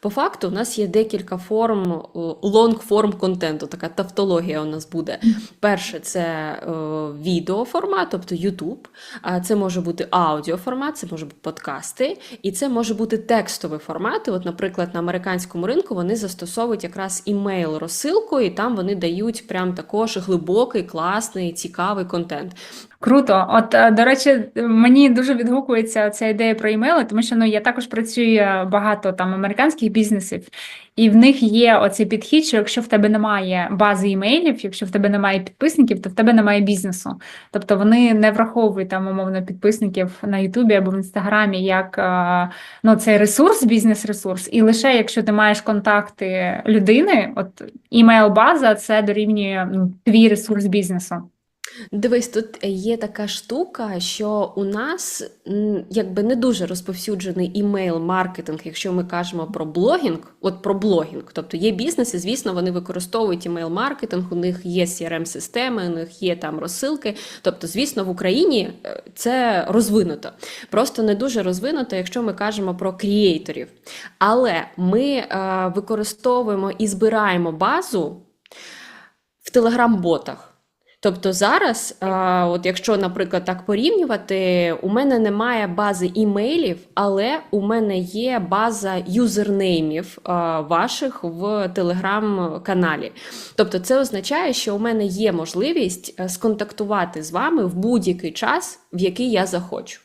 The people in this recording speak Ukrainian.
По факту, у нас є декілька форм лонг-форм контенту, така тавтологія у нас буде. Перше, це е, відеоформат, тобто YouTube. Це може бути аудіоформат, це може бути подкасти, і це може бути текстовий формат. От, наприклад, на американському ринку вони застосовують якраз імейл розсилку, і там вони дають прям також глибокий, класний, цікавий контент. Круто. От, е, до речі, мені дуже відгукується ця ідея про імейли, тому що ну я також працюю багато там американських бізнесів, і в них є оцей підхід, що якщо в тебе немає бази імейлів, якщо в тебе немає підписників, то в тебе немає бізнесу. Тобто вони не враховують там умовно підписників на Ютубі або в Інстаграмі як е, ну, цей ресурс, бізнес-ресурс, і лише якщо ти маєш контакти людини, от імейл-база це дорівнює ну, твій ресурс бізнесу. Дивись, тут є така штука, що у нас якби не дуже розповсюджений імейл-маркетинг, якщо ми кажемо про блогінг, от про блогінг. Тобто є бізнеси, звісно, вони використовують імейл-маркетинг, у них є CRM-системи, у них є там розсилки. Тобто, звісно, в Україні е, це розвинуто. Просто не дуже розвинуто, якщо ми кажемо про кріейторів. Але ми е, використовуємо і збираємо базу в телеграм-ботах. Тобто зараз, а, от якщо, наприклад, так порівнювати, у мене немає бази імейлів, але у мене є база юзернеймів а, ваших в телеграм-каналі. Тобто, це означає, що у мене є можливість е, сконтактувати з вами в будь-який час, в який я захочу.